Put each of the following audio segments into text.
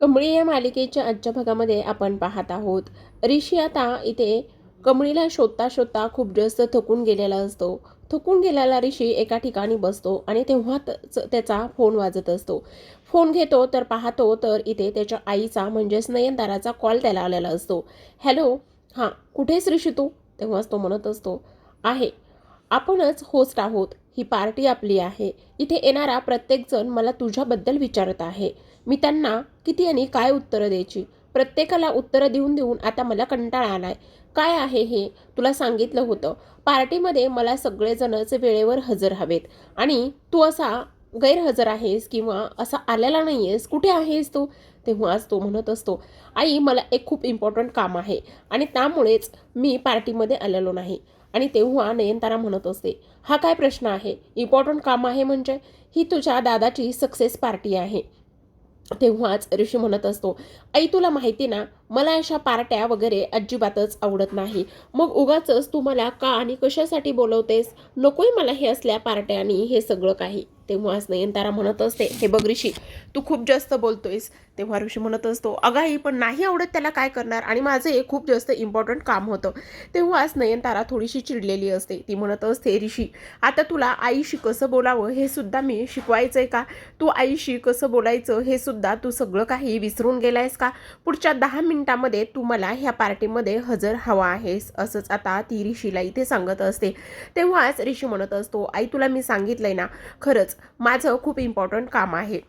कमळी या मालिकेच्या आजच्या भागामध्ये आपण पाहत आहोत. ऋषी आता इथे कमळीला शोधता शोधता खूप जास्त थकून गेलेला असतो. थकून गेलेला ऋषी एका ठिकाणी बसतो आणि तेव्हाच त्याचा फोन वाजत असतो. फोन घेतो तर पाहतो तर इथे त्याच्या आईचा म्हणजेच नयनदाराचा कॉल त्याला आलेला असतो. हॅलो हां कुठेस ऋषी तू? तेव्हाच तो म्हणत असतो. आहे. आपणच होस्ट आहोत. ही पार्टी आपली आहे. इथे येणारा प्रत्येकजण मला तुझ्याबद्दल विचारत आहे. मी त्यांना किती आणि काय उत्तरं द्यायची? प्रत्येकाला उत्तरं देऊन देऊन आता मला कंटाळा आलाय. काय आहे हे तुला सांगितलं होतं. पार्टीमध्ये मला सगळेजणच वेळेवर हजर हवेत. आणि तू असा गैरहजर आहेस किंवा असा आलेला नाही आहेस कुठे आहेस तू? तेव्हाच तो म्हणत असतो आई मला एक खूप इम्पॉर्टंट काम आहे. आणि त्यामुळेच मी पार्टीमध्ये आलेलो नाही. आणि तेव्हा नयनतारा म्हणत असते हा काय प्रश्न आहे? इम्पॉर्टंट काम आहे म्हणजे? ही तुझ्या दादाची सक्सेस पार्टी आहे. तेव्हाच ऋषी म्हणत असतो आई तुला माहिती ना मला अशा पार्ट्या वगैरे अजिबातच आवडत नाही. मग उगाच तू मला का आणि कशासाठी बोलवतेस? नकोय मला हे असल्या पार्ट्या आणि हे सगळं काही. तेव्हाच नयनतारा म्हणत असते हे बघ ऋषी तू खूप जास्त बोलतोयस. तेव्हा ऋषी म्हणत असतो अगं पण नाही आवडत त्याला काय करणार आणि माझं हे खूप जास्त इम्पॉर्टंट काम होतं. तेव्हाच नयनतारा थोडीशी चिडलेली असते. ती म्हणत असते ऋषी आता तुला आईशी कसं बोलावं हे सुद्धा मी आहे का? तू आईशी कसं बोलायचं हे सुद्धा तू सगळं काही विसरून गेलायस का? पुढच्या दहा मिनिटामध्ये तू मला ह्या पार्टीमध्ये हजर हवा आहेस असंच आता ती ऋषीला इथे सांगत असते. तेव्हाच ऋषी म्हणत असतो आई तुला मी सांगितलंय ना खरंच माझं खूप इम्पॉर्टंट काम आहे.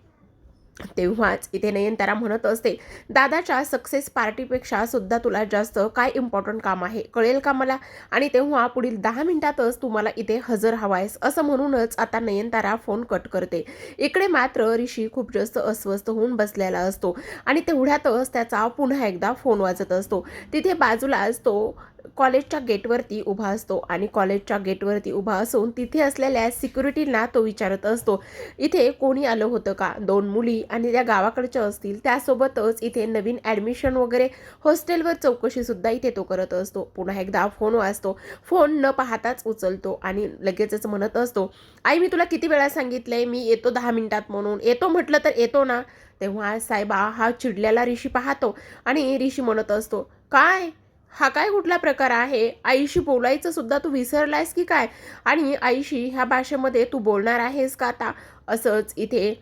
तेव्हाच इथे नयनतारा म्हणत असते दादाच्या सक्सेस पार्टीपेक्षा सुद्धा तुला जास्त काय इम्पॉर्टंट काम आहे? कळेल का मला? आणि तेव्हा पुढील दहा मिनिटातच तू मला इथे हजर हवायस. असं म्हणूनच आता नयनतारा फोन कट करते. इकडे मात्र ऋषी खूप जास्त अस्वस्थ होऊन बसलेला असतो आणि तेवढ्यातच त्याचा पुन्हा एकदा फोन वाजत असतो. तिथे बाजूलाच तो कॉलेजच्या गेटवरती उभा असतो आणि कॉलेजच्या गेटवरती उभा असून तिथे असलेल्या सिक्युरिटीला तो विचारत असतो इथे कोणी आलं होतं का? दोन मुली आणि त्या गावाकडच्या असतील. त्यासोबतच इथे नवीन ॲडमिशन वगैरे हॉस्टेलवर चौकशीसुद्धा इथे तो करत असतो. पुन्हा एकदा फोन वाचतो फोन न पाहताच उचलतो आणि लगेचच म्हणत असतो आई मी तुला किती वेळा सांगितलंय? मी येतो दहा मिनिटात म्हणून. येतो म्हटलं तर येतो ना? तेव्हा साहेबा हा चिडलेला ऋषी पाहतो आणि ऋषी म्हणत असतो काय? हा काय कुठला प्रकार आहे? आईशी बोलायचं सुद्धा तू विसरलायस की काय? आणि आईशी ह्या भाषेमध्ये तू बोलणार आहेस का आता? असंच इथे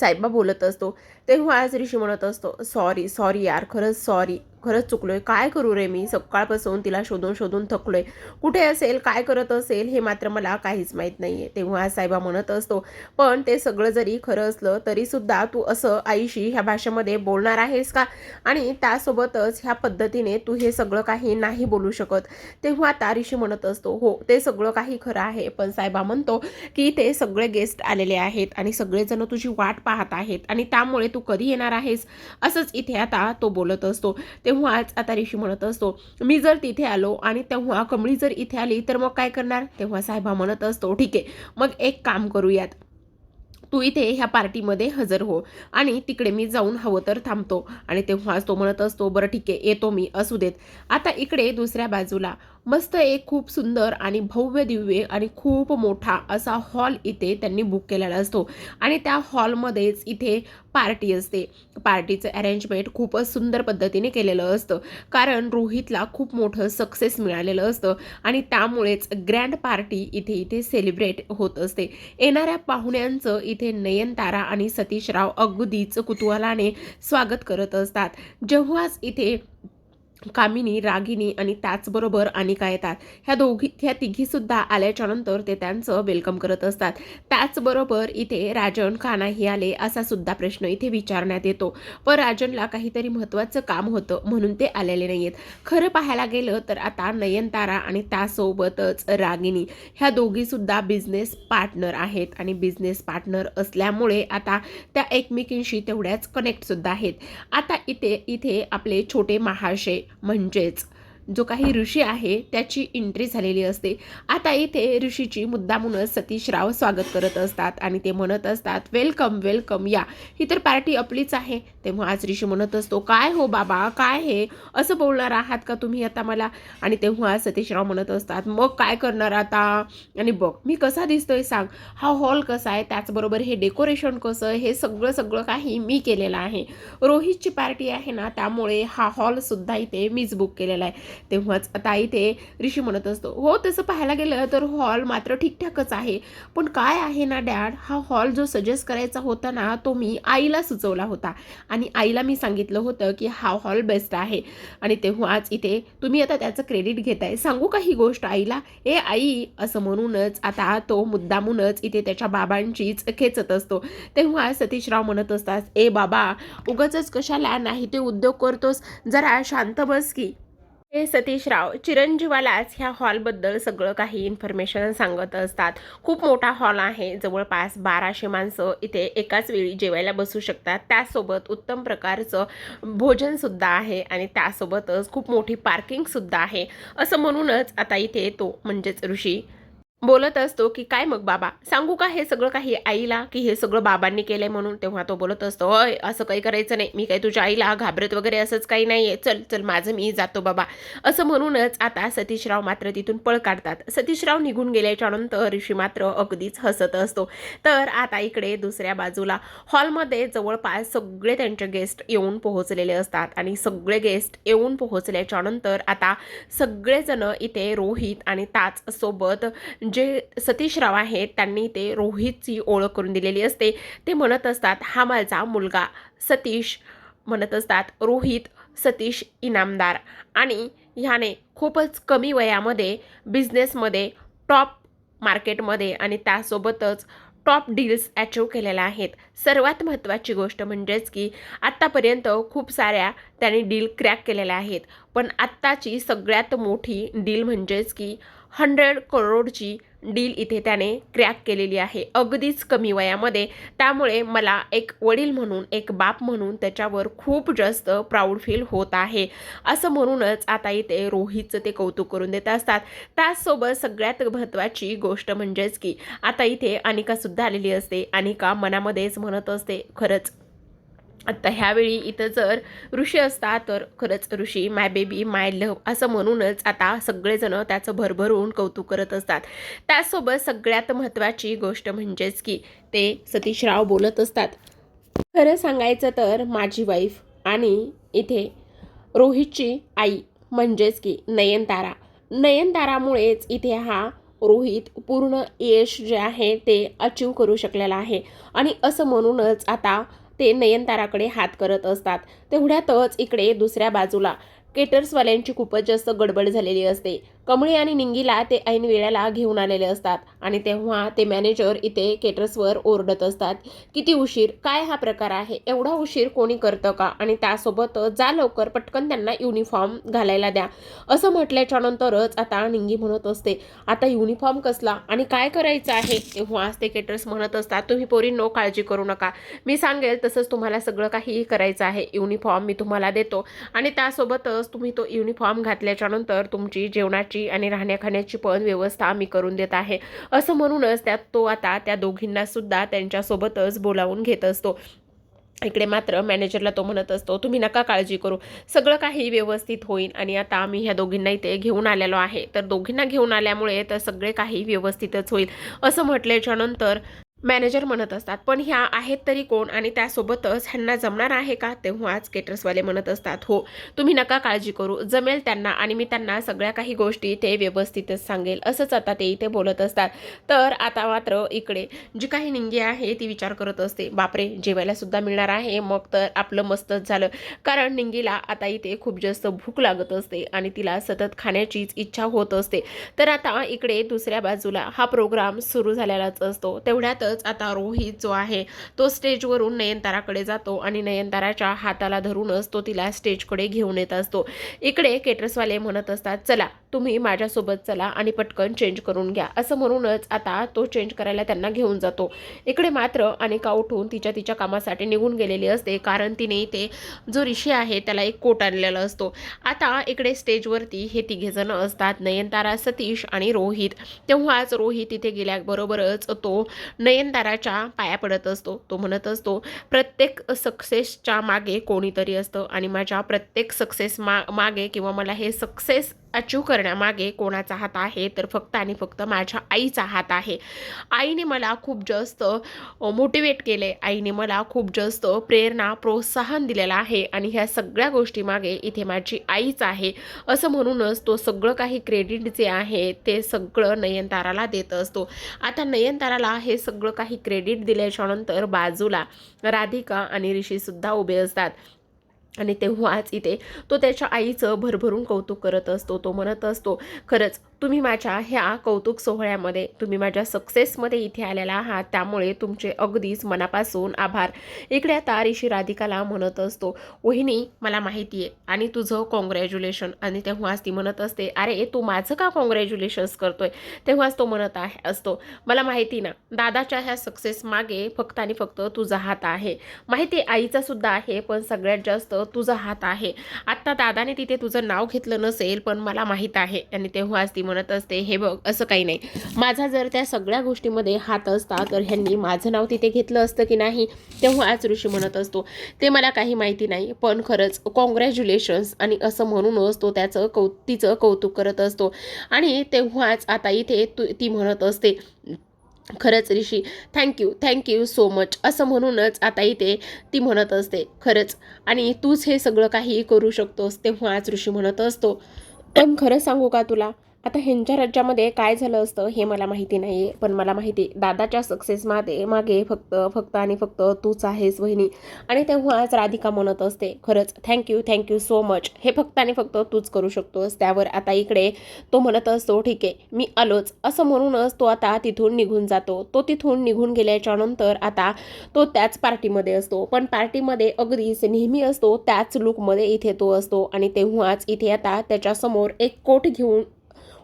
साहेबा बोलत असतो. तेव्हा आज ऋषी म्हणत असतो सॉरी सॉरी यार खरंच सॉरी खरंच चुकलोय. काय करू रे मी? सकाळपासून तिला शोधून शोधून थकलोय. कुठे असेल काय करत असेल हे मात्र मला काहीच माहीत नाही आहे तेव्हा साहेबा म्हणत असतो पण ते सगळं जरी खरं असलं तरीसुद्धा तू असं आईशी ह्या भाषेमध्ये बोलणार आहेस का? आणि त्यासोबतच ह्या पद्धतीने तू हे सगळं काही नाही बोलू शकत. तेव्हा आता ऋषी म्हणत असतो हो ते सगळं काही खरं आहे. पण साहेबा म्हणतो की ते सगळे गेस्ट आलेले आहेत आणि सगळेजण तुझी वाट पाहत आहेत आणि त्यामुळे तू कधी येणार आहेस? असंच इथे आता तो बोलत असतो. तेव्हाच आता ऋषी म्हणत असतो मी जर तिथे आलो आणि तेव्हा कमळी जर इथे आली तर मग काय करणार? तेव्हा साहेबा म्हणत असतो ठीक आहे मग एक काम करूयात. तू इथे ह्या पार्टीमध्ये हजर हो आणि तिकडे मी जाऊन हवं तर थांबतो. आणि तेव्हाच तो म्हणत असतो बरं ठीक आहे येतो मी असू देत. आता इकडे दुसऱ्या बाजूला मस्त एक खूप सुंदर आणि भव्य दिव्य आणि खूप मोठा असा हॉल इथे त्यांनी बुक केलेला असतो. आणि त्या हॉलमध्येच इथे पार्टी असते. पार्टीचं अरेंजमेंट खूपच सुंदर पद्धतीने केलेलं असतं. कारण रोहितला खूप मोठं सक्सेस मिळालेलं असतं. आणि त्यामुळेच ग्रँड पार्टी इथे इथे सेलिब्रेट होत असते. येणाऱ्या पाहुण्यांचं इथे नयनतारा आणि सतीशराव अगदीच कुतूहलाने स्वागत करत असतात. जेव्हाच इथे कामिनी रागिनी आणि त्याचबरोबर अनिका येतात. ह्या दोघी ह्या तिघीसुद्धा आल्याच्यानंतर ते त्यांचं वेलकम करत असतात. त्याचबरोबर इथे राजन का नाही आले असा सुद्धा प्रश्न इथे विचारण्यात येतो. पण राजनला काहीतरी महत्त्वाचं काम होतं म्हणून ते आलेले नाही आहेत खरं पाहायला गेलं तर आता नयनतारा आणि त्यासोबतच रागिनी ह्या दोघीसुद्धा बिझनेस पार्टनर आहेत आणि बिझनेस पार्टनर असल्यामुळे आता त्या एकमेकींशी तेवढ्याच कनेक्टसुद्धा आहेत. आता इथे इथे आपले छोटे महाशय म्हणजेच जो काही ऋषी आहे त्याची एंट्री झालेली असते. आता इथे ऋषीची मुद्दामूनच सतीश राव स्वागत करत असतात आणि ते म्हणत असतात वेलकम वेलकम या. ही तर पार्टी आपलीच आहे. तेव्हा आज ऋषी म्हणत असतो काय हो बाबा काय हे? असं बोलणार आहात का तुम्ही आता मला? आणि तेव्हा सतीशराव म्हणत असतात मग काय करणार आता? आणि बघ मी कसा दिसतोय सांग? हा हॉल कसा आहे? त्याचबरोबर हे डेकोरेशन कसं? हे सगळं सगळं काही मी केलेलं आहे. रोहितची पार्टी आहे ना त्यामुळे हा हॉलसुद्धा इथे मीच बुक केलेला आहे. तेव्हाच आता इथे ऋषी म्हणत असतो हो तसं पाहायला गेलं तर हॉल मात्र ठीकठाकच आहे. पण काय आहे ना डॅड हा हॉल जो सजेस्ट करायचा होता ना तो मी आईला सुचवला होता. आणि आईला मी सांगितलं होतं की हा हॉल बेस्ट आहे. आणि तेव्हाच इथे तुम्ही आता त्याचं क्रेडिट घेताय. सांगू का ही गोष्ट आईला? ए आई असं म्हणूनच आता तो मुद्दामूनच इथे त्याच्या बाबांचीच खेचत असतो. तेव्हा सतीशराव म्हणत असतात ए बाबा उगाच कशाला नाही ते उद्योग करतोस? जरा शांत बस की. हे सतीशराव चिरंजीवालाच ह्या हॉलबद्दल सगळं काही इन्फॉर्मेशन सांगत असतात. खूप मोठा हॉल आहे. जवळपास बाराशे माणसं इथे एकाच वेळी जेवायला बसू शकतात. त्यासोबत उत्तम प्रकारचं भोजनसुद्धा आहे आणि त्यासोबतच खूप मोठी पार्किंगसुद्धा आहे. असं म्हणूनच आता इथे तो म्हणजेच ऋषी. बोलत असतो की काय मग बाबा? सांगू का हे सगळं काही आईला की हे सगळं बाबांनी केलंय म्हणून? तेव्हा तो बोलत असतो होय असं काही करायचं नाही. मी काही तुझ्या आईला घाबरत वगैरे असंच काही नाहीये. चल चल माझं मी जातो बाबा. असं म्हणूनच आता सतीशराव मात्र तिथून पळ काढतात. सतीशराव निघून गेल्याच्यानंतर ऋषी मात्र अगदीच हसत असतो. तर आता इकडे दुसऱ्या बाजूला हॉलमध्ये जवळपास सगळे त्यांचे गेस्ट येऊन पोहोचलेले असतात आणि सगळे गेस्ट येऊन पोहोचल्याच्या नंतर आता सगळेजण इथे रोहित आणि ताच सोबत जे सतीशराव आहेत त्यांनी ते रोहितची ओळख करून दिलेली असते. ते म्हणत असतात हा माझा मुलगा सतीश म्हणत असतात. रोहित सतीश इनामदार. आणि ह्याने खूपच कमी वयामध्ये बिझनेसमध्ये टॉप मार्केटमध्ये आणि त्यासोबतच टॉप डील्स अचीव केलेल्या आहेत. सर्वात महत्त्वाची गोष्ट म्हणजेच की आत्तापर्यंत खूप साऱ्या त्याने डील क्रॅक केलेल्या आहेत. पण आत्ताची सगळ्यात मोठी डील म्हणजेच की हंड्रेड करोडची डील इथे त्याने क्रॅक केलेली आहे. अगदीच कमी वयामध्ये. त्यामुळे मला एक वडील म्हणून एक बाप म्हणून त्याच्यावर खूप जास्त प्राऊड फील होत आहे. असं म्हणूनच आता इथे रोहितचं ते कौतुक करून देत असतात. त्याचसोबत सगळ्यात महत्त्वाची गोष्ट म्हणजेच की आता इथे अनिकासुद्धा आलेली असते. अनिका मनामध्येच म्हणत असते खरंच आता ह्यावेळी इथं जर ऋषी असता तर खरंच ऋषी माय बेबी माय लव असं म्हणूनच आता सगळेजण त्याचं भरभरून कौतुक करत असतात. त्यासोबत सगळ्यात महत्त्वाची गोष्ट म्हणजेच की ते सतीशराव बोलत असतात. खरं सांगायचं तर माझी वाईफ आणि इथे रोहितची आई म्हणजेच की नयनतारा. नयनतारामुळेच इथे हा रोहित पूर्ण यश जे आहे ते अचीव करू शकलेला आहे. आणि असं म्हणूनच आता ते नयनताराकडे हात करत असतात. तेवढ्यातच इकडे दुसऱ्या बाजूला केटर्सवाल्यांची खूपच जास्त गडबड झालेली असते. कमळी आणि निंगीला ते ऐन वेळेला घेऊन आलेले असतात आणि तेव्हा ते मॅनेजर इथे केटर्सवर ओरडत असतात किती उशीर काय हा प्रकार आहे? एवढा उशीर कोणी करतं का? आणि त्यासोबत जा लवकर पटकन त्यांना युनिफॉर्म घालायला द्या. असं म्हटल्याच्या नंतरच आता निंगी म्हणत असते आता युनिफॉर्म कसला? आणि काय करायचं आहे? तेव्हाच ते केटर्स म्हणत असतात तुम्ही पोरी नो काळजी करू नका. मी सांगेल तसंच तुम्हाला सगळं काही करायचं आहे. युनिफॉर्म मी तुम्हाला देतो. आणि त्यासोबतच तुम्ही तो युनिफॉर्म घातल्याच्या नंतर तुमची जेवणाची आणि राहण्या खाण्याची पण व्यवस्था आम्ही करून देत आहे. असं म्हणूनच त्यात तो आता त्या दोघींना सुद्धा त्यांच्यासोबतच बोलावून घेत असतो. इकडे मात्र मॅनेजरला तो म्हणत असतो तुम्ही नका काळजी करू. सगळं काही व्यवस्थित होईल आणि आता आम्ही ह्या दोघींना इथे घेऊन आलेलो आहे. तर दोघींना घेऊन आल्यामुळे तर सगळे काही व्यवस्थितच होईल. असं म्हटल्याच्या नंतर मॅनेजर म्हणत असतात. पण ह्या आहेत तरी कोण? आणि त्यासोबतच ह्यांना जमणार आहे का? तेव्हाच केटर्सवाले म्हणत असतात हो तुम्ही नका काळजी करू. जमेल त्यांना आणि मी त्यांना सगळ्या काही गोष्टी ते व्यवस्थितच सांगेल. असंच आता ते इथे बोलत असतात. तर आता मात्र इकडे जी काही निंगी आहे ती विचार करत असते. बापरे जेवायला सुद्धा मिळणार आहे. मग तर आपलं मस्तच झालं. कारण निंगीला आता इथे खूप जास्त भूक लागत असते आणि तिला सतत खाण्याचीच इच्छा होत असते. तर आता इकडे दुसऱ्या बाजूला हा प्रोग्राम सुरू झालेलाच असतो. तेवढ्यातच आता रोहित जो आहे तो स्टेजवरून नयनताराकडे जातो आणि नयनताराच्या हाताला धरूनच तो तिला स्टेजकडे घेऊन येत असतो. इकडे केटरसवाले म्हणत असतात चला तुम्ही माझ्यासोबत चला आणि पटकन चेंज करून घ्या. असं म्हणूनच आता तो चेंज करायला त्यांना घेऊन जातो. इकडे मात्र अनेका उठून तिच्या तिच्या कामासाठी निघून गेलेली असते. कारण तिने इथे जो ऋषी आहे त्याला एक कोट आणलेला असतो. आता इकडे स्टेजवरती हे तिघेजण असतात. नयनतारा सतीश आणि रोहित. तेव्हाच रोहित इथे गेल्याबरोबरच तो नयनताराच्या पाया पडत असतो. तो म्हणत असतो प्रत्येक सक्सेसच्या मागे कोणीतरी असतं आणि माझ्या प्रत्येक सक्सेस मा मागे किंवा मला हे सक्सेस अचीव करण्यामागे कोणाचा हात आहे तर फक्त आणि फक्त माझ्या आईचा हात आहे. आईने मला खूप जास्त मोटिवेट केले. आईने मला खूप जास्त प्रेरणा प्रोत्साहन दिलेलं आहे आणि ह्या सगळ्या गोष्टीमागे इथे माझी आईच आहे. असं म्हणूनच तो सगळं काही क्रेडिट जे आहे ते सगळं नयनताराला देत असतो. आता नयनताराला हे सगळं काही क्रेडिट दिल्याच्यानंतर बाजूला राधिका आणि ऋषीसुद्धा उभे असतात. आणि तेव्हाच इथे तो त्याच्या आईचं भरभरून कौतुक करत असतो तो म्हणत असतो खरंच तुम्ही माझ्या ह्या कौतुक सोहळ्यामध्ये तुम्ही माझ्या सक्सेसमध्ये इथे आलेला आहात त्यामुळे तुमचे अगदीच मनापासून आभार. इकडे आता ऋषी राधिकाला म्हणत असतो वहिनी मला माहिती आहे आणि तुझं कॉंग्रॅच्युलेशन आणि तेव्हाच ती म्हणत असते अरे तू माझं का कॉंग्रॅच्युलेशन्स करतोय? तेव्हाच तो म्हणत आहे असतो मला माहिती ना दादाच्या ह्या सक्सेस मागे फक्त आणि फक्त तुझा हात आहे. माहिती आईचा सुद्धा आहे पण सगळ्यात जास्त तुझा हात आहे. आत्ता दादाने तिथे तुझं नाव घेतलं नसेल पण मला माहीत आहे. आणि तेव्हाच ती म्हणत असते हे बघ असं काही नाही. माझा जर त्या सगळ्या गोष्टीमध्ये हात असता तर ह्यांनी माझं नाव तिथे घेतलं असतं की नाही? तेव्हाच ऋषी म्हणत असतो ते मला काही माहिती नाही पण खरंच कॉंग्रॅच्युलेशन्स आणि असं म्हणूनच तो त्याचं कौ तिचं कौतुक करत असतो. आणि तेव्हाच आता इथे तू ती म्हणत असते खरंच Rishi thank you thank you so much असं म्हणूनच आता इथे ती म्हणत असते खरंच. आणि तूच हे सगळं काही करू शकतोस तेव्हाच ऋषी म्हणत असतो. पण खरं सांगू का तुला? आता ह्यांच्या राज्यामध्ये काय झालं असतं हे मला माहिती नाही पण मला माहिती दादाच्या सक्सेस मागे मागे फक्त फक्त आणि फक्त तूच आहेस वहिनी. आणि तेव्हाच राधिका म्हणत असते खरंच थँक्यू थँक्यू सो मच हे फक्त आणि फक्त तूच करू शकतोस त्यावर आता इकडे तो म्हणत असतो ठीक आहे मी आलोच. असं म्हणूनच तो आता तिथून निघून जातो. तो तिथून निघून गेल्याच्यानंतर आता तो त्याच पार्टीमध्ये असतो. पण पार्टीमध्ये अगदीच नेहमी असतो त्याच लुकमध्ये इथे तो असतो. आणि तेव्हाच इथे आता त्याच्यासमोर एक कोट घेऊन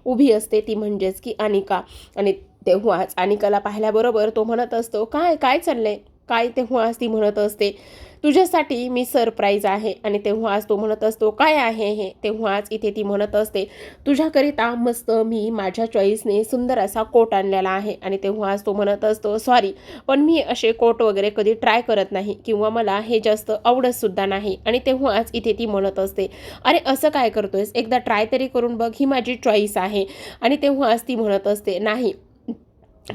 उभी असते ती म्हणजेच की अनिका. आणि तेव्हाच अनिकाला पाहिल्याबरोबर तो म्हणत असतो काय काय चाललंय? काय तेव्हाच ती म्हणत असते? तुझ्यासाठी मी सरप्राईज आहे आणि तेव्हाच तो म्हणत असतो काय आहे हे? तेव्हाच इथे ती म्हणत असते तुझ्याकरिता मस्त मी माझ्या चॉईसने सुंदर असा कोट आणलेला आहे. आणि तेव्हाच तो म्हणत असतो सॉरी पण मी असे कोट वगैरे कधी ट्राय करत नाही किंवा मला हे जास्त आवडतसुद्धा नाही. आणि तेव्हाच इथे ती म्हणत असते अरे असं काय करतोयस? एकदा ट्राय तरी करून बघ ही माझी चॉईस आहे. आणि तेव्हाच ती म्हणत असते नाही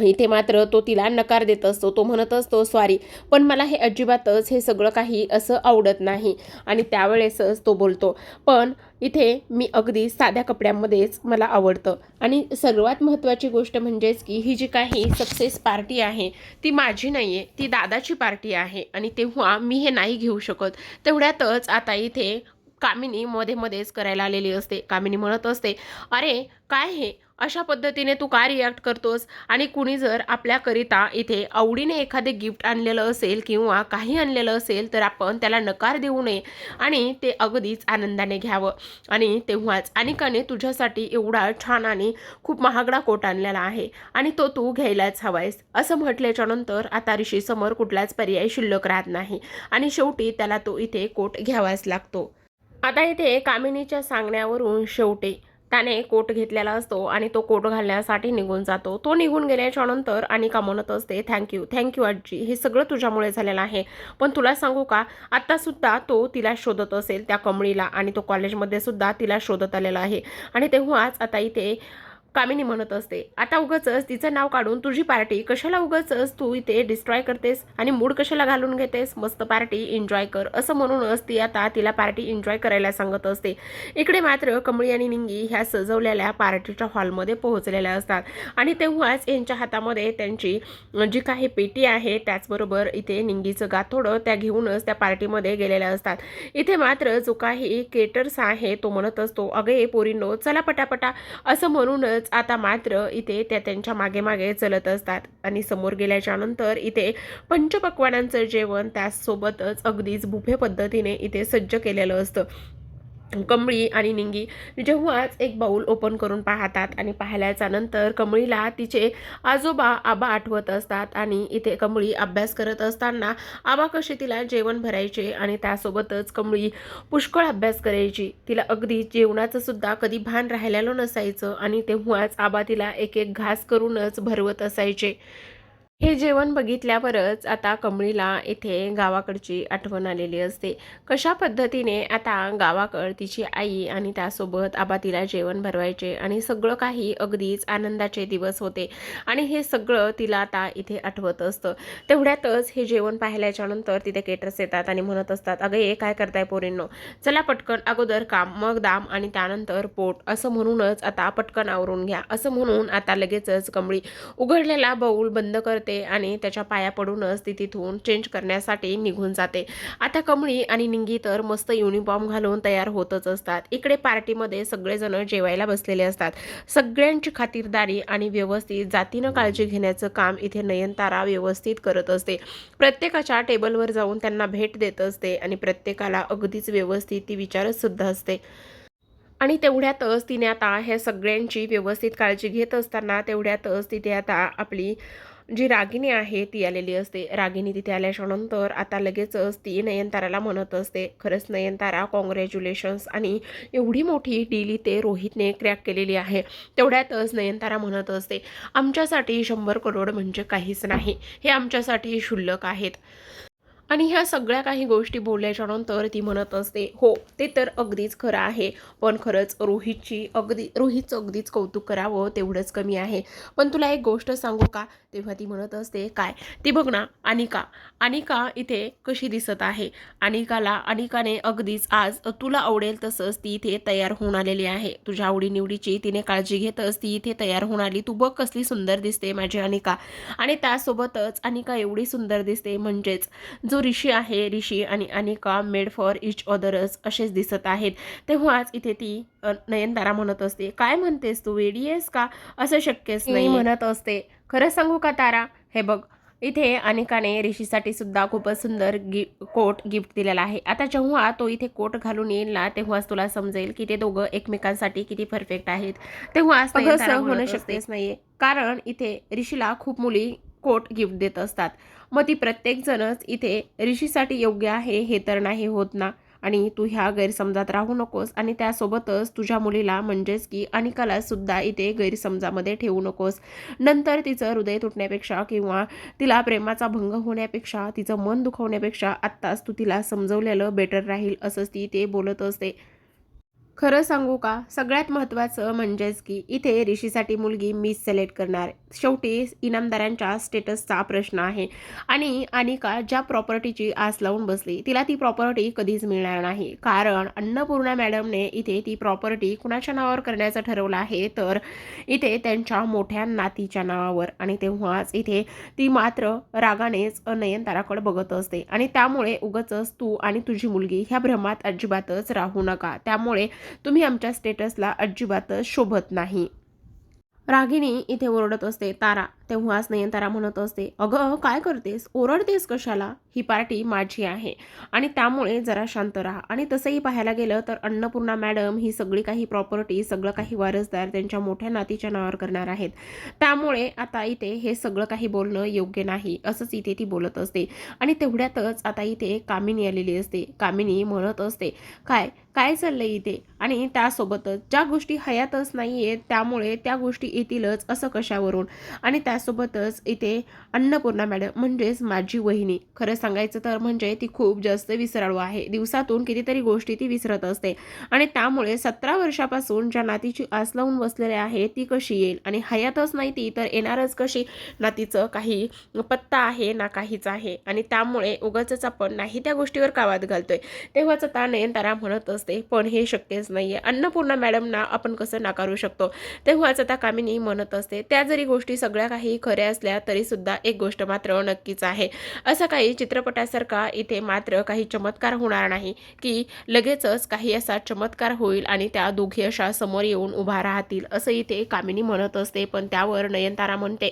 इथे मात्र तो तिला नकार देत असतो तो म्हणत असतो सॉरी पण मला हे अजिबातच हे सगळं काही असं आवडत नाही. आणि त्यावेळेसच तो बोलतो पण इथे मी अगदी साध्या कपड्यांमध्येच मला आवडतं. आणि सर्वात महत्त्वाची गोष्ट म्हणजेच की ही जी काही सक्सेस पार्टी आहे ती माझी नाही आहे ती दादाची पार्टी आहे. आणि तेव्हा मी हे नाही घेऊ शकत. तेवढ्यातच आता इथे कामिनी मध्ये मध्येच करायला आलेली असते. कामिनी म्हणत असते अरे काय हे? अशा पद्धतीने तू का रिॲक्ट करतोस? आणि कुणी जर आपल्याकरिता इथे आवडीने एखादे गिफ्ट आणलेलं असेल किंवा काही आणलेलं असेल तर आपण त्याला नकार देऊ नये आणि ते अगदीच आनंदाने घ्यावं. आणि तेव्हाच अनिकाने तुझ्यासाठी एवढा छान आणि खूप महागडा कोट आणलेला आहे आणि तो तू घ्यायलाच हवायस. असं म्हटल्याच्या नंतर आता ऋषीसमोर कुठलाच पर्याय शिल्लक राहत नाही आणि शेवटी त्याला तो इथे कोट घ्यावाच लागतो. आता इथे कामिनीच्या सांगण्यावरून शेवटी त्याने कोट घेतलेला असतो आणि तो कोट घालण्यासाठी निघून जातो. तो निघून गेल्याच्यानंतर अनिका म्हणत असते थँक्यू थँक्यू आजी. हे सगळं तुझ्यामुळे झालेलं आहे. पण तुला सांगू का आत्तासुद्धा तो तिला शोधत असेल त्या कमळीला आणि तो कॉलेजमध्ये सुद्धा तिला शोधत आलेला आहे. आणि तेव्हाच आता इथे कामिनी म्हणत असते आता उगाचच तिचं नाव काढून तुझी पार्टी कशाला उगच तू इथे डिस्ट्रॉय करतेस आणि मूड कशाला घालून घेतेस? मस्त पार्टी एन्जॉय कर. असं म्हणूनच ती आता तिला पार्टी एन्जॉय करायला सांगत असते. इकडे मात्र कमळी आणि निंगी ह्या सजवलेल्या पार्टीच्या हॉलमध्ये पोहोचलेल्या असतात आणि तेव्हाच यांच्या हातामध्ये त्यांची जी काही पेटी आहे त्याचबरोबर इथे निंगीचं गाथोडं त्या घेऊनच त्या पार्टीमध्ये गेलेल्या असतात. इथे मात्र जो काही केटर्स आहे तो म्हणत असतो अगे पोरींनो चला पटापटा. असं म्हणूनच आता मात्र इथे त्या त्यांच्या मागे मागे चलत असतात. आणि समोर गेल्याच्यानंतर इथे पंचपक्वानांचं जेवण त्यासोबतच अगदीच बुफे पद्धतीने इथे सज्ज केलेलं असतं. कमळी आणि निंगी जेव्हाच एक बाऊल ओपन करून पाहतात आणि पाहिल्याच्या नंतर कमळीला तिचे आजोबा आबा आठवत असतात आणि इथे कमळी अभ्यास करत असताना आबा कसे तिला जेवण भरायचे आणि त्यासोबतच कमळी पुष्कळ अभ्यास करायची. तिला अगदी जेवणाचं सुद्धा कधी भान राहिलेलं नसायचं आणि तेव्हाच आबा तिला एक एक घास करूनच भरवत असायचे. हे जेवण बघितल्यावरच आता कमळीला इथे गावाकडची आठवण आलेली असते. कशा पद्धतीने आता गावाकड तिची आई आणि त्यासोबत आबा तिला जेवण भरवायचे आणि सगळं काही अगदीच आनंदाचे दिवस होते आणि हे सगळं तिला आता इथे आठवत असतं. तेवढ्यातच हे जेवण पाहिल्याच्या नंतर तिथे केटर्स येतात आणि म्हणत असतात अगं हे काय करताय पोरींनो? चला पटकन अगोदर काम मग दाम आणि त्यानंतर पोट असं म्हणूनच आता पटकन आवरून घ्या. असं म्हणून आता लगेचच कमळी उघडलेला बाऊल बंद करत आणि त्याच्या पाया पडूनच ती तिथून चेंज करण्यासाठी निघून जाते. आता कमळी आणि निंगी तर मस्त युनिफॉर्म घालून तयार होतच असतात. इकडे पार्टीमध्ये सगळेजण जेवायला बसलेले असतात. सगळ्यांची खातिरदारी आणि व्यवस्थित जातीनं काळजी घेण्याचं काम इथे नयनतारा व्यवस्थित करत असते. प्रत्येकाच्या टेबलवर जाऊन त्यांना भेट देत असते आणि प्रत्येकाला अगदीच व्यवस्थित ती विचारत सुद्धा असते. आणि तेवढ्यातच तिने आता ह्या सगळ्यांची व्यवस्थित काळजी घेत असताना तेवढ्यातच तिथे आता आपली जी रागिनी आहे ती आलेली असते. रागिनी तिथे आल्याच्यानंतर आता लगेचच ती नयनताराला म्हणत असते. खरंच नयनतारा कॉंग्रॅच्युलेशन्स आणि एवढी मोठी डील इथे रोहितने क्रॅक केलेली आहे. तेवढ्यातच नयनतारा म्हणत असते आमच्यासाठी शंभर करोड म्हणजे काहीच नाही. हे आमच्यासाठी क्षुल्लक आहेत. आणि ह्या सगळ्या काही गोष्टी बोलल्याच्या नंतर ती म्हणत असते हो ते तर अगदीच खरं आहे पण खरंच रोहितची अगदी रोहितचं अगदीच कौतुक करावं तेवढंच कमी आहे. पण तुला एक गोष्ट सांगू का? तेव्हा ती म्हणत असते काय? ती बघ ना अनिका अनिका इथे कशी दिसत आहे? अनिकाला अनिकाने अगदीच आज तुला आवडेल तसंच ती इथे तयार होऊन आलेली आहे. तुझ्या आवडीनिवडीची तिने काळजी घेतच ती इथे तयार होऊन आली. तू बघ कसली सुंदर दिसते माझी अनिका. आणि त्यासोबतच अनिका एवढी सुंदर दिसते म्हणजेच जो ऋषी आहे ऋषी आणि अनिका मेड फॉर इच अदरच असेच दिसत आहेत. तेव्हाच इथे ती नयनतारा म्हणत असते काय म्हणतेस तू वेडी आहेस का? असं शक्यच नाही म्हणत असते खरं सांगू का तारा? हे बघ इथे अनिकाने ऋषीसाठी सुद्धा खूपच सुंदर गि कोट गिफ्ट दिलेला आहे. आता जेव्हा तो इथे कोट घालून येईल ना तेव्हाच तुला समजेल की ते दोघं एकमेकांसाठी किती परफेक्ट आहेत. तेव्हाच होणं शक्यच नाहीये. कारण इथे ऋषीला खूप मुली कोट गिफ्ट देत असतात. मग ती प्रत्येकजणच इथे ऋषीसाठी योग्य आहे हे तर नाही होत ना? आणि तू ह्या गैरसमजात राहू नकोस आणि त्यासोबतच तुझ्या मुलीला म्हणजेच की अनिकाला सुद्धा इथे गैरसमजामध्ये ठेवू नकोस. नंतर तिचं हृदय तुटण्यापेक्षा किंवा तिला प्रेमाचा भंग होण्यापेक्षा तिचं मन दुखवण्यापेक्षा आत्ताच तू तिला समजवलेलं बेटर राहील असंच ती ते बोलत असते. खरं सांगू का? सगळ्यात महत्त्वाचं म्हणजेच की इथे ऋषीसाठी मुलगी मी सिलेक्ट करणार. शेवटी इनामदारांच्या स्टेटसचा प्रश्न आहे. आणि अनिका ज्या प्रॉपर्टीची आस लावून बसली तिला ती प्रॉपर्टी कधीच मिळणार नाही. कारण अन्नपूर्णा मॅडमने इथे ती प्रॉपर्टी कुणाच्या नावावर करण्याचं ठरवलं आहे? तर इथे त्यांच्या मोठ्या नातीच्या नावावर. आणि तेव्हाच इथे ती मात्र रागानेच नयनताराकडे बघत असते. आणि त्यामुळे उगचच तू आणि तुझी मुलगी ह्या भ्रमात अजिबातच राहू नका. त्यामुळे तुम्ही आमच्या स्टेटसला अजिबातच शोभत नाही. रागिणी इथे ओरडत असते तारा तेव्हाच नयनतारा म्हणत असते अगं काय करतेस? ओरडतेस कशाला? ही पार्टी माझी आहे. आणि त्यामुळे जरा शांत राहा. आणि तसंही पाहायला गेलं तर अन्नपूर्णा मॅडम ही सगळी काही प्रॉपर्टी सगळं काही वारसदार त्यांच्या मोठ्या नातीच्या नावावर करणार आहेत. त्यामुळे आता इथे हे सगळं काही बोलणं योग्य नाही असंच इथे ती बोलत असते. आणि तेवढ्यातच आता इथे कामिनी आलेली असते. कामिनी म्हणत असते काय काय चाललंय इथे? आणि त्यासोबतच ज्या गोष्टी हयातच नाही आहेत त्यामुळे त्या गोष्टी येतीलच असं कशावरून? आणि त्या त्यासोबतच इथे अन्नपूर्णा मॅडम म्हणजेच माझी वहिनी. खरं सांगायचं तर म्हणजे ती खूप जास्त विसराळू आहे. दिवसातून कितीतरी गोष्टी ती विसरत असते. आणि त्यामुळे सतरा वर्षापासून ज्या नातीची आस लावून बसलेली आहे ती कशी येईल? आणि हयातच नाही ती तर येणारच कशी? नातीचं काही पत्ता आहे ना काहीच आहे? आणि त्यामुळे उगाच आपण नाही त्या गोष्टीवर कावाद घालतोय. तेव्हाच आता नयनतारा म्हणत असते पण हे शक्यच नाही आहे अन्नपूर्णा मॅडमना आपण कसं नाकारू शकतो? तेव्हाच आता कामिनी म्हणत असते त्या जरी गोष्टी सगळ्या काही खऱ्या असल्या तरी सुद्धा एक गोष्ट मात्र नक्कीच आहे. असं काही चित्रपटासारखा इथे मात्र काही चमत्कार होणार नाही की लगेचच काही असा चमत्कार होईल आणि त्या दोघी अशा समोर येऊन उभा राहतील असं इथे कामिनी म्हणत असते. पण त्यावर नयनतारा म्हणते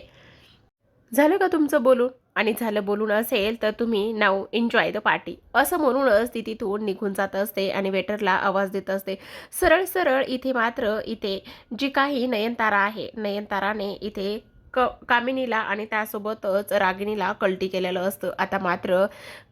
झालं का तुमचं बोलून? आणि झालं बोलून असेल तर तुम्ही नाव एन्जॉय द पार्टी असं म्हणूनच ती तिथून निघून जात असते आणि वेटरला आवाज देत असते. सरळ सरळ इथे मात्र इथे जी काही नयनतारा आहे नयनताराने इथे क कामिनीला आणि त्यासोबतच रागिणीला कल्टी केलेलं असतं. आता मात्र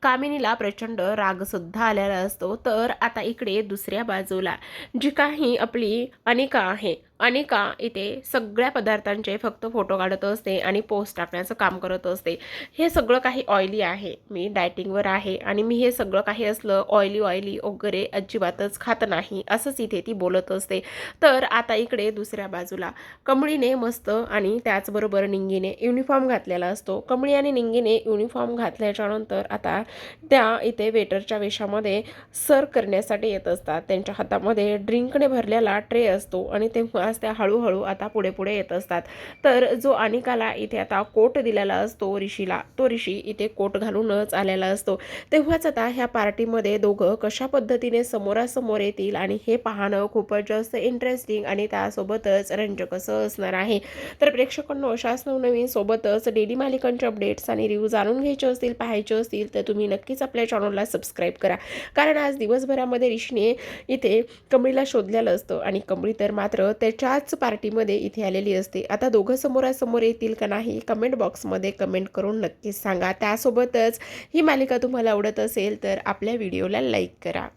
कामिनीला प्रचंड रागसुद्धा आलेला असतो. तर आता इकडे दुसऱ्या बाजूला जी काही आपली अनिका आहे अनेका इथे सगळ्या पदार्थांचे फक्त फोटो काढत असते आणि पोस्ट टाकण्याचं काम करत असते. हे सगळं काही ऑइली आहे. मी डायटिंगवर आहे आणि मी हे सगळं काही असलं ऑइली ऑइली वगैरे अजिबातच खात नाही असंच इथे ती बोलत असते. तर आता इकडे दुसऱ्या बाजूला कमळीने मस्त आणि त्याचबरोबर निंगीने युनिफॉर्म घातलेला असतो. कमळी आणि निंगीने युनिफॉर्म घातल्याच्या नंतर आता त्या इथे वेटरच्या वेशामध्ये सर्व करण्यासाठी येत असतात. त्यांच्या हातामध्ये ड्रिंकने भरलेला ट्रे असतो आणि तेव्हाच त्या हळूहळू आता पुढे पुढे येत असतात. तर जो अनिकाला इथे आता कोट दिलेला असतो ऋषीला तो ऋषी इथे कोट घालूनच आलेला असतो. तेव्हाच आता ह्या पार्टीमध्ये दोघं कशा पद्धतीने समोरासमोर येतील आणि हे पाहणं खूपच जास्त इंटरेस्टिंग आणि त्यासोबतच रंजक असं असणार आहे. तर प्रेक्षकांनो अशाच नवनवीन सोबतच डेली मालिकांचे अपडेट्स आणि रिव्ह्यू जाणून घ्यायचे असतील पाहायचे असतील तर तुम्ही नक्कीच आपल्या चॅनलला सबस्क्राईब करा. कारण आज दिवसभरामध्ये ऋषीने इथे कमळीला शोधलेलं असतं आणि कमळी तर मात्र त्याच्याच पार्टीमध्ये इथे आलेली असते. आता दोघं समोरासमोर येतील का नाही कमेंट बॉक्समध्ये कमेंट करून नक्कीच सांगा. त्यासोबतच ही मालिका तुम्हाला आवडत असेल तर आपल्या व्हिडिओला लाईक करा.